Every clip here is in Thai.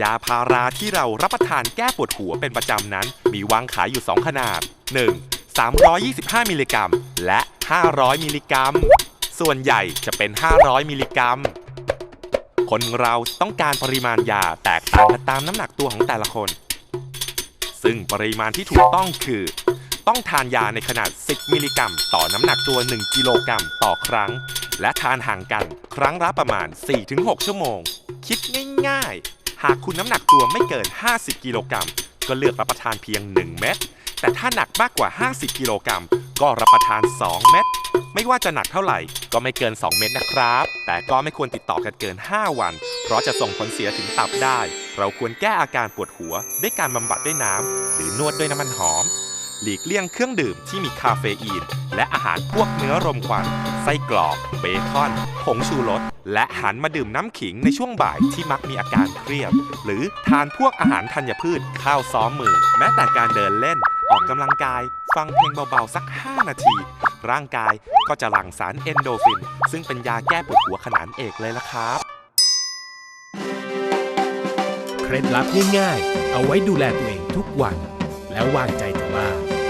ยาพาราที่เรารับประทานแก้ปวดหัวเป็นประจำนั้น มีวางขายอยู่ 2 ขนาด 1. 325 มิลลิกรัม และ 500 มิลลิกรัม ส่วนใหญ่จะเป็น 500 มิลลิกรัม คนเราต้องการปริมาณยาแตกต่างกันตามน้ำหนักตัวของแต่ละคน ซึ่งปริมาณที่ถูกต้องคือ ต้องทานยาในขนาด 10 มิลลิกรัม ต่อน้ำหนักตัว 1 กิโลกรัมต่อครั้ง และทานห่างกันครั้งละประมาณ 4-6 ชั่วโมง คิดง่ายๆ หากคุณน้ำหนักตัวไม่เกิน 50 กิโลกรัมก็เลือกรับประทานเพียง 1 เม็ด แต่ถ้าหนักมากกว่า 50 กิโลกรัมก็รับประทาน 2 เม็ด ไม่ว่าจะหนักเท่าไหร่ก็ไม่เกิน 2 เม็ดนะครับ แต่ก็ไม่ควรติดต่อกันเกิน 5 วัน เพราะจะส่งผลเสียถึงตับได้ เราควรแก้อาการปวดหัว ด้วยการบำบัดด้วยน้ำหรือนวดด้วยน้ำมันหอม หลีกเลี่ยงเครื่องดื่มที่มีคาเฟอีน และอาหารพวกเนื้อรมควัน ไส้กรอกเบคอน ผงชูรส และหันมาดื่มน้ำขิงในช่วงบ่ายที่มักมีอาการเครียด หรือทานพวกอาหารธัญพืช ข้าวซ้อมมือ แม้แต่การเดินเล่น ออกกำลังกาย ฟังเพลงเบาๆสัก 5 นาที ร่างกายก็จะหลั่งสารเอนโดฟิน ซึ่งเป็นยาแก้ปวดหัวขนานเอกเลยละครับเคล็ดลับง่ายๆ เอาไว้ดูแลตัวเองทุกวัน แล้ววางใจเถอะว่า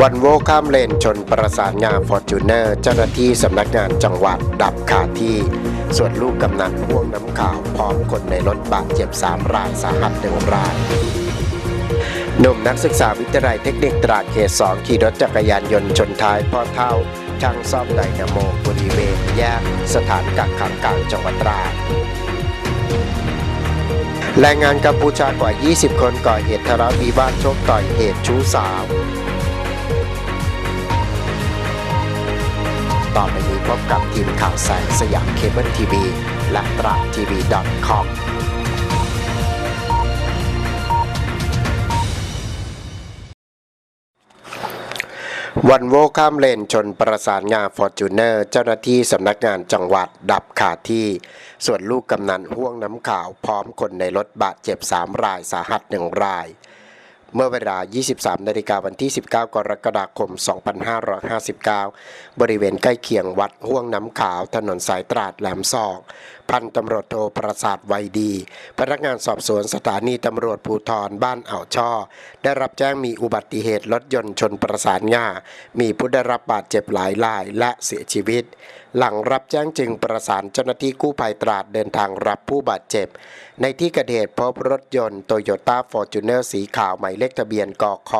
วันโวข้ามเลนชนประสานงานฟอร์จูเนอร์เจ้าหน้าที่สำนักงานจังหวัดดับคาที่ ส่วนลูกกำนันพ่วงน้ำขาวพร้อมคนในรถบาดเจ็บ3รายสาหัสหนึ่งรายหนุ่มนักศึกษาวิทยาลัยเทคนิคตราดเขตสองขี่รถจักรยานยนต์ชนท้ายพ่อเท่า ช่างซ่อมไดนาโมบริเวณแยกสถานกักขังกลางจังหวัดตราดแรงงานกัมพูชากว่า 20 คนก่อเหตุทะเลาะวิวาทชกต่อยเหตุชู้สาว ต่อไปนี้พบกับทีมข่าวแสงสยามเคเบิลทีวีและตราทีวี .com วันโวข้ามเลนชนประสานงานฟอร์จูเนอร์เจ้าหน้าที่สำนักงานจังหวัดดับขาที่ ส่วนลูกกำนันห่วงน้ำขาวพร้อมคนในรถบาดเจ็บ 3 รายสาหัส 1 ราย เมื่อเวลา 23 นาฬิกาวันที่ 19 กรกฎาคม 2559 บริเวณใกล้เคียงวัดห่วงน้ำขาวถนนสายตราดแหลมซอกพันตำรวจโทประสาทไวดี พนักงานสอบสวนสถานีตำรวจภูธรบ้านอ่าวช่อ ได้รับแจ้งมีอุบัติเหตุรถยนต์ชนประสานงา มีผู้ได้รับบาดเจ็บหลายรายและเสียชีวิต หลังรับแจ้งจึงประสานเจ้าหน้าที่กู้ภัยตราดเดินทางรับผู้บาดเจ็บ ในที่เกิดเหตุพบรถยนต์โตโยต้าฟอร์จูเนอร์สีขาวหมายเลขทะเบียนกค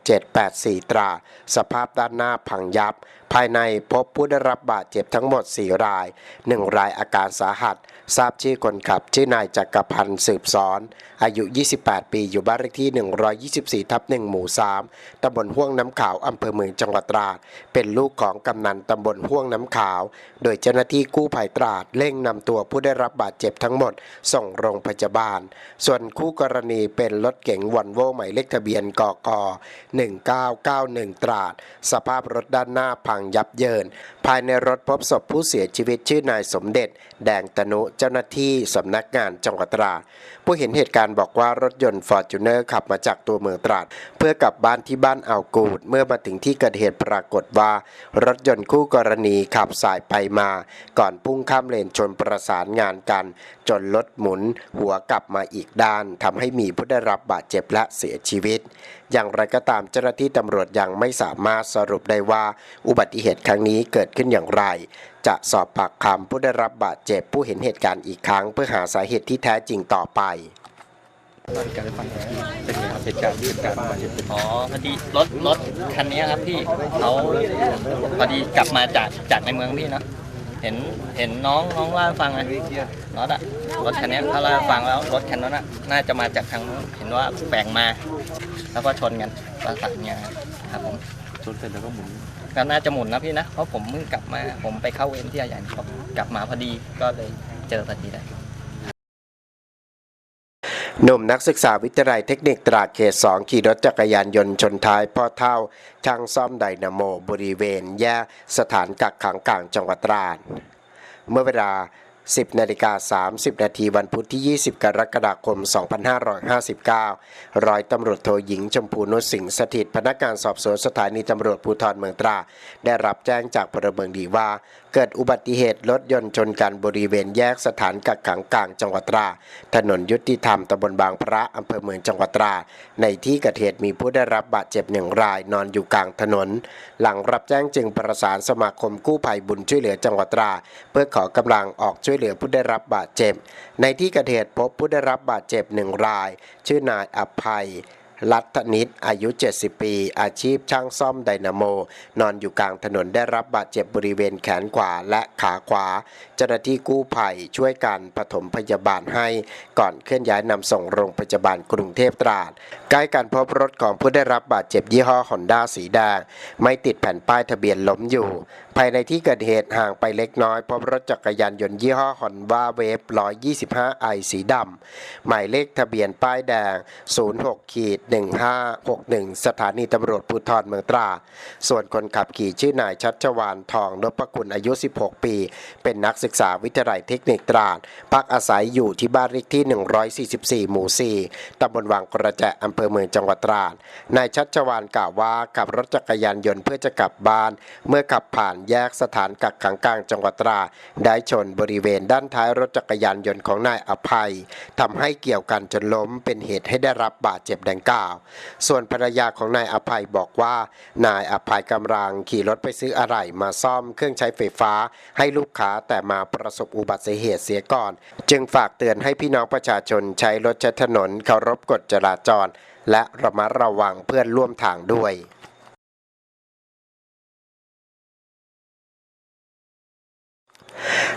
6784 ตรา สภาพด้านหน้าพังยับ ภายในพบผู้ได้รับบาดเจ็บทั้งหมด 4 ราย 1 รายอาการสาหัส ทราบชื่อคนขับ ชื่อนายจักรพันธ์สืบซ้อนอายุ 28 ปี อยู่บ้านเลขที่ 124 ทับ 1 หมู่ 3 ตำบลห้วงน้ำขาว อำเภอเมืองจังหวัดตราด เป็นลูกของกำนันตำบลห้วงน้ำขาว โดยเจ้าหน้าที่กู้ภัยตราดเร่งนำตัวผู้ได้รับบาดเจ็บทั้งหมด ส่งโรงพยาบาล ส่วนคู่กรณีเป็นรถเก๋งวันโวหมายเลขทะเบียนกก1991 ตราด สภาพรถด้านหน้าพังยับเยิน ภายในรถพบศพผู้เสียชีวิตชื่อนายสมเด็จ แดงตนุเจ้าหน้าที่สำนักงานจังหวัดตราดผู้เห็นเหตุการณ์บอกว่ารถยนต์ฟอร์จูเนอร์ขับมาจากตัวเมืองตราด เพื่อกลับบ้านที่บ้านอ่าวกูด เมื่อมาถึงที่เกิดเหตุปรากฏว่า รถยนต์คู่กรณีขับสายไปมา ก่อนพุ่งข้ามเลนชนประสานงานกัน จนรถหมุน หัวกลับมาอีกด้านทำให้มีผู้ได้รับบาดเจ็บและเสียชีวิต อย่างไรก็ตามเจ้าหน้าที่ตำรวจยังไม่สามารถสรุปได้ว่าอุบัติเหตุครั้งนี้เกิดขึ้นอย่างไร จะสอบปากคำผู้ได้รับบาดเจ็บผู้เห็นเหตุการณ์อีกครั้ง เพื่อหาสาเหตุที่แท้จริงต่อไปการฟังเป็นไงครับเหตุการณ์ที่เหตุการณ์มาเห็นเป็นอ๋อพอดีรถรถคันนี้ครับพี่เขาพอดีกลับมาจากจากในเมืองพี่เนาะเห็นเห็นน้องน้องเล่าฟังไงรถอะรถคันนี้เขาเล่าฟังแล้วรถคันนั้นอะน่าจะมาจากทางเห็นว่าแบ่งมา แล้วก็ชนกันประสานงานครับผมชนเสร็จแล้วก็หมุน ก็น่าจะหมุนนะพี่นะ เพราะผมเพิ่งกลับมา ผมไปเข้าเวรที่อาใหญ่ครับกลับมาพอดีก็เลยเจอพอดีเลยหนุ่มนักศึกษาวิทยาลัยเทคนิคตราดเขต 2 ขี่รถจักรยานยนต์ชนท้ายพ่อเท่า ช่างซ่อมไดนาโม บริเวณ แยกสถานกักขังกลางจังหวัดตราด เมื่อเวลา 10นาฬิกา30นาทีวันพุธที่ 20 กรกฎาคม 2559 ร้อยตำรวจโทหญิงชมพูนุสิงห์สถิต พนักงานสอบสวนสถานีตำรวจภูธรเมืองตรา ได้รับแจ้งจากพลเมืองดีว่า เกิดอุบัติเหตุรถยนต์ชนกันบริเวณแยกสถานกักขังกลางจังหวัดตราดถนนยุติธรรมตำบลบางพระอำเภอเมืองจังหวัดตราดในที่เกิดเหตุมีผู้ได้รับบาดเจ็บหนึ่งรายนอนอยู่กลางถนน หลังรับแจ้งจึงประสานสมาคมกู้ภัยบุญช่วยเหลือจังหวัดตราดเพื่อขอกำลังออกช่วยเหลือผู้ได้รับบาดเจ็บ ในที่เกิดเหตุพบผู้ได้รับบาดเจ็บหนึ่งราย ชื่อนายอภัย รัตนิตอายุ 70 ปี อาชีพช่างซ่อมไดนาโม นอนอยู่กลางถนนได้รับบาดเจ็บบริเวณแขนขวาและขาขวา เจ้าหน้าที่กู้ภัยช่วยกันปฐมพยาบาลให้ก่อนเคลื่อนย้ายนำส่งโรงพยาบาลกรุงเทพตราด ใกล้กันพบรถของผู้ได้รับบาดเจ็บยี่ห้อฮอนด้าสีแดง ไม่ติดแผ่นป้ายทะเบียนล้มอยู่ ภายในที่เกิดเหตุห่างไปเล็กน้อย พบรถจักรยานยนต์ยี่ห้อฮอนด้าเวฟ125ไอสีดำหมายเลขทะเบียนป้ายแดง 06ขีด1561 สถานีตำรวจภูธรเมืองตรา ส่วนคนขับขี่ชื่อนายชัชวานทองนพคุณอายุ 16 ปี เป็นนักศึกษาวิทยาลัยเทคนิคตราดพักอาศัยอยู่ที่บ้านเลขที่ 144 หมู่ 4 ตำบลวังกระแจอำเภอเมืองจังหวัดตราด นายชัชวานกล่าวว่าขับรถจักรยานยนต์เพื่อจะกลับบ้าน เมื่อขับผ่านแยกสถานกักขังกลางจังหวัดตราดได้ชนบริเวณด้านท้ายรถจักรยานยนต์ของนายอภัยทำให้เกี่ยวกันจนล้มเป็นเหตุให้ได้รับบาดเจ็บดังกล่าวส่วนภรรยาของนายอภัยบอกว่า นายอภัยกำลังขี่รถไปซื้ออะไหล่มาซ่อมเครื่องใช้ไฟฟ้าให้ลูกค้าแต่มาประสบอุบัติเหตุเสียก่อน จึงฝากเตือนให้พี่น้องประชาชนใช้รถใช้ถนนเคารพกฎจราจร และระมัดระวังเพื่อนร่วมทางด้วย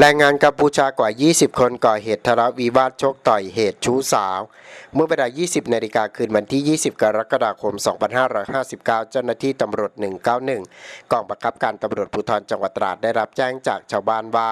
แรงงานกัมพูชากว่า 20 คนก่อเหตุทะเลาะวิวาทชกต่อยเหตุชู้สาว เมื่อเวลา 20 นาฬิกาคืนวันที่ 20 กรกฎาคม 2559 เจ้าหน้าที่ตำรวจ 191 กองบังคับการตำรวจภูธรจังหวัดตราดได้รับแจ้งจากชาวบ้านว่า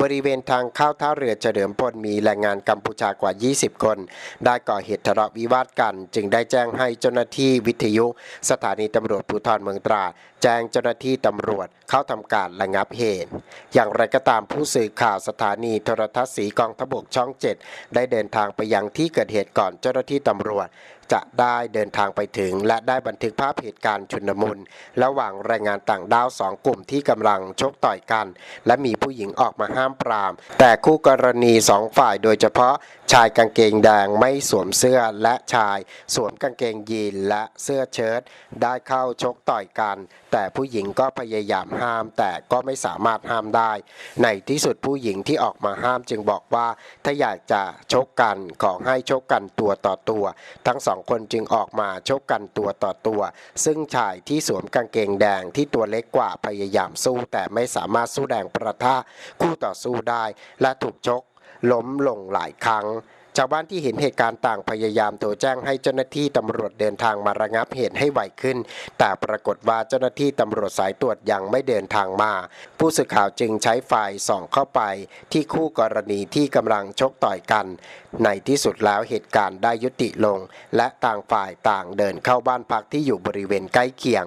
บริเวณทางเข้าท่าเรือเฉลิมพลมีแรงงานกัมพูชากว่า 20 คน ได้ก่อเหตุทะเลาะวิวาทกัน จึงได้แจ้งให้เจ้าหน้าที่วิทยุ สถานีตำรวจภูธรเมืองตราดแจ้งเจ้าหน้าที่ตำรวจเข้าทำการระงับเหตุ อย่างไรก็ตามผู้สื่อข่าวสถานีโทรทัศน์สีกองทบกช่อง 7 ได้เดินทางไปยังที่เกิดเหตุก่อนเจ้าหน้าที่ตำรวจ จะได้เดินทางไปถึง และได้บันทึกภาพเหตุการณ์ชุนมุนระหว่างแรงงานต่างด้าวสองกลุ่มที่กำลังชกต่อยกัน และมีผู้หญิงออกมาห้ามปราม แต่คู่กรณีสองฝ่ายโดยเฉพาะชายกางเกงแดงไม่สวมเสื้อและชาย สวมกางเกงยีนและเสื้อเชิ้ตได้เข้าชกต่อยกัน แต่ผู้หญิงก็พยายามห้าม แต่ก็ไม่สามารถห้ามได้ ในที่สุดผู้หญิงที่ออกมาห้ามจึงบอกว่า ถ้าอยากจะชกกันขอให้ชกกันตัวต่อตัว ทั้งสององคนจึงออกมาชกกันตัวต่อตัว ซึ่งชายที่สวมกางเกงแดงที่ตัวเล็กกว่าพยายามสู้แต่ไม่สามารถสู้แรงประทะคู่ต่อสู้ได้ และถูกชกล้มลงหลายครั้ง ชาวบ้านที่เห็นเหตุการณ์ต่างพยายามโทรแจ้งให้เจ้าหน้าที่ตำรวจเดินทางมาระงับเหตุให้ไวขึ้น แต่ปรากฏว่าเจ้าหน้าที่ตำรวจสายตรวจยังไม่เดินทางมา ผู้สื่อข่าวจึงใช้ไฟส่องเข้าไปที่คู่กรณีที่กำลังชกต่อยกัน ในที่สุดแล้วเหตุการณ์ได้ยุติลง และต่างฝ่ายต่างเดินเข้าบ้านพักที่อยู่บริเวณใกล้เคียง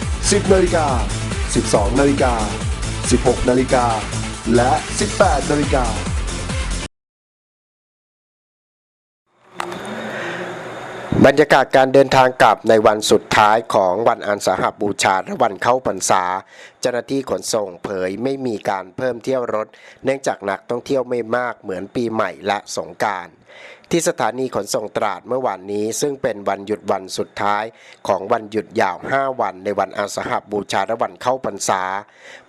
10นาฬิกา 12นาฬิกา 16นาฬิกา และ 18นาฬิกาบรรยากาศการเดินทางกลับในวันสุดท้ายของวันอันสาหบูชาและวันเข้าพรรษา เจ้าหน้าที่ขนส่งเผยไม่มีการเพิ่มเที่ยวรถ เนื่องจากนักท่องเที่ยวไม่มากเหมือนปีใหม่และสงกราร ที่สถานีขนส่งตราดเมื่อวานนี้ ซึ่งเป็นวันหยุดวันสุดท้ายของวันหยุดยาว 5 วันในวันอาสาหบูชาและวันเข้าพรรษา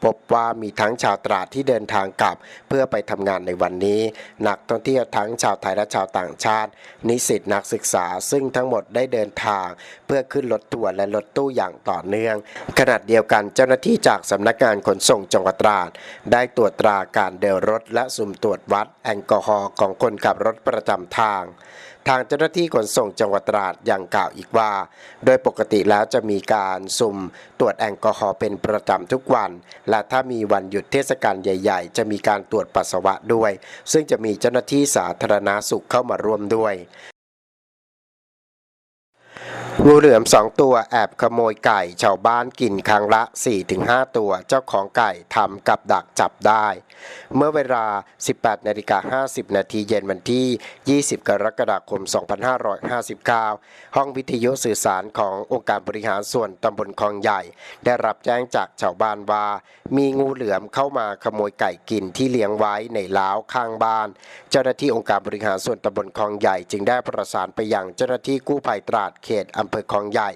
พบว่ามีทั้งชาวตราดที่เดินทางกลับ เพื่อไปทำงานในวันนี้ นักท่องเที่ยวทั้งชาวไทยและชาวต่างชาติ นิสิตนักศึกษา ซึ่งทั้งหมดได้เดินทาง พื่อขึ้นรถทัวร์และรถตู้อย่างต่อเนื่อง ขณะเดียวกันเจ้าหน้าที่จากสำนักงานขนส่งจังหวัดตราดได้ตรวจตราการเดินรถและสุ่มตรวจวัดแอลกอฮอล์ของคนขับรถประจำทาง ทางเจ้าหน้าที่ขนส่งจังหวัดตราดยังกล่าวอีกว่า โดยปกติแล้วจะมีการสุ่มตรวจแอลกอฮอล์เป็นประจำทุกวัน และถ้ามีวันหยุดเทศกาลใหญ่ ๆ จะมีการตรวจปัสสาวะด้วย ซึ่งจะมีเจ้าหน้าที่สาธารณาสุขเข้ามาร่วมด้วย งูเหลือมสองตัวแอบขโมยไก่ชาวบ้านกินครั้งละ 4-5 ตัวเจ้าของไก่ทำกับดักจับได้ เมื่อเวลา 18นาฬิกา50 นาทีเย็นวันที่ 20 กรกฎาคม 2559 ห้องวิทยุสื่อสารขององค์การบริหารส่วนตำบลคลองใหญ่ ได้รับแจ้งจากชาวบ้านว่า มีงูเหลือมเข้ามาขโมยไก่กินที่เลี้ยงไว้ในล้าวข้างบ้าน เจ้าหน้าที่องค์การบริหารส่วนตำบลคลองใหญ่จึงได้ประสานไปยังเจ้าหน้าที่กู้ภัยตราดเขตอำเภอคลองใหญ่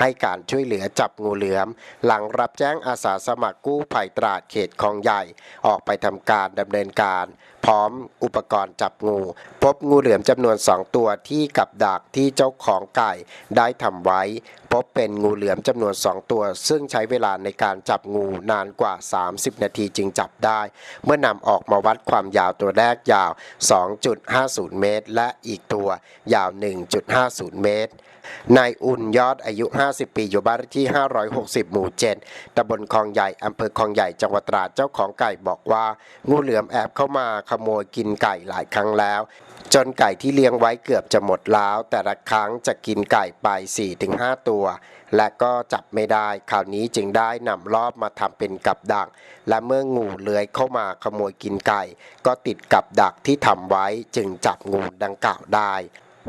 ให้การช่วยเหลือจับงูเหลือม หลังรับแจ้งอาสาสมัครกู้ภัยตราดเขตคลองใหญ่ ออกไปทำการดำเนินการ พร้อมอุปกรณ์จับงู พบงูเหลือมจำนวน2ตัวที่กับดักที่เจ้าของไก่ได้ทำไว้ พบเป็นงูเหลือมจำนวน2ตัว ซึ่งใช้เวลาในการจับงูนานกว่า 30 นาทีจึงจับได้ เมื่อนำออกมาวัดความยาวตัวแรกยาว 2.50 เมตร และอีกตัวยาว 1.50 เมตรนายอุ่นยอดอายุ 50 ปีอยู่บ้านที่ 560 หมู่ 7ตำบลคลองใหญ่อำเภอคลองใหญ่จังหวัดตราดเจ้าของไก่บอกว่า งูเหลือมแอบเข้ามาขโมยกินไก่หลายครั้งแล้ว จนไก่ที่เลี้ยงไว้เกือบจะหมดแล้ว แต่ละครั้งจะกินไก่ไป 4-5 ตัว และก็จับไม่ได้ คราวนี้จึงได้นำรอบมาทำเป็นกับดัก และเมื่องูเลื้อยเข้ามาขโมยกินไก่ ก็ติดกับดักที่ทำไว้จึงจับงูดังกล่าวได้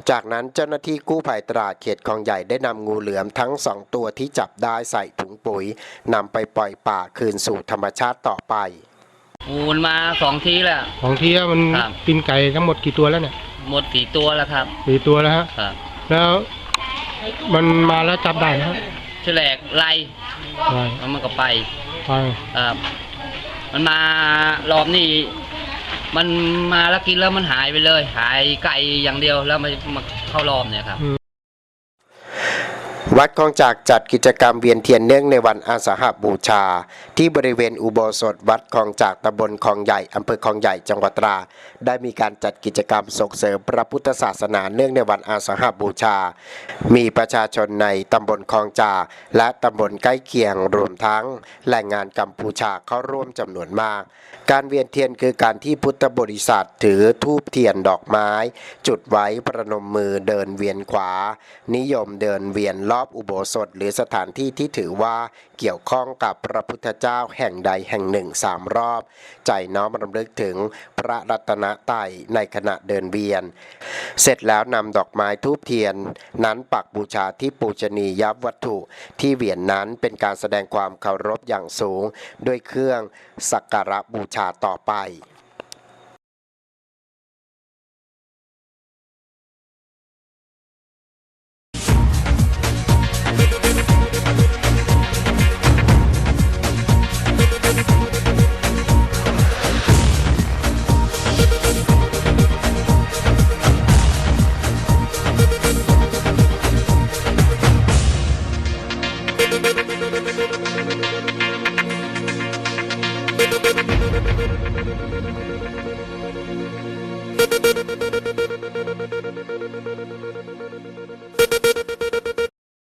จากนั้นเจ้าหน้าที่กู้ภัยตราดเขตคลองใหญ่ได้นำงูเหลือมทั้งสองตัวที่จับได้ใส่ถุงปุ๋ยนำไปปล่อยป่าคืนสู่ธรรมชาติต่อไป งูมันมาสองทีแล้ว ของที่มันครับ กินไก่ทั้งหมดกี่ตัวแล้วเนี่ยหมดสี่ตัวแล้วครับ สี่ตัวแล้วฮะครับแล้วมันมาแล้วจับได้นะครับแฉลกไล่ได้แล้วมันก็ไปไปครับมันมารอบนี้ มันมาแล้วกินแล้วมันหายไปเลย หายไก่อย่างเดียวแล้วมันมาเข้ารอบเนี่ยครับ วัดคลองจากจัดกิจกรรมเวียนเทียนเนื่องในวันอาสาหบูชา ที่บริเวณอุโบสถวัดคลองจากตำบลคลองใหญ่อำเภอคลองใหญ่จังหวัดตรา ได้มีการจัดกิจกรรมส่งเสริมพระพุทธศาสนาเนื่องในวันอาสาหบูชา มีประชาชนในตำบลคลองจาและตำบลใกล้เคียงรวมทั้งแรงงานกัมพูชาเข้าร่วมจำนวนมาก การเวียนเทียนคือการที่พุทธบริษัทถือทูบเทียนดอกไม้ จุดไว้ประนมมือเดินเวียนขวา นิยมเดินเวียนรอบอบอุโบสถหรือสถานที่ที่ถือว่าเกี่ยวข้องกับพระพุทธเจ้าแห่งใดแห่งหนึ่งสามรอบ ใจน้อมรำลึกถึงพระรัตนตรัยในขณะเดินเวียน เสร็จแล้วนำดอกไม้ทูบเทียน นั้นปักบูชาที่ปูชนียวัตถุที่เวียนนั้นเป็นการแสดงความเคารพอย่างสูง ด้วยเครื่องสักการะบูชาต่อไป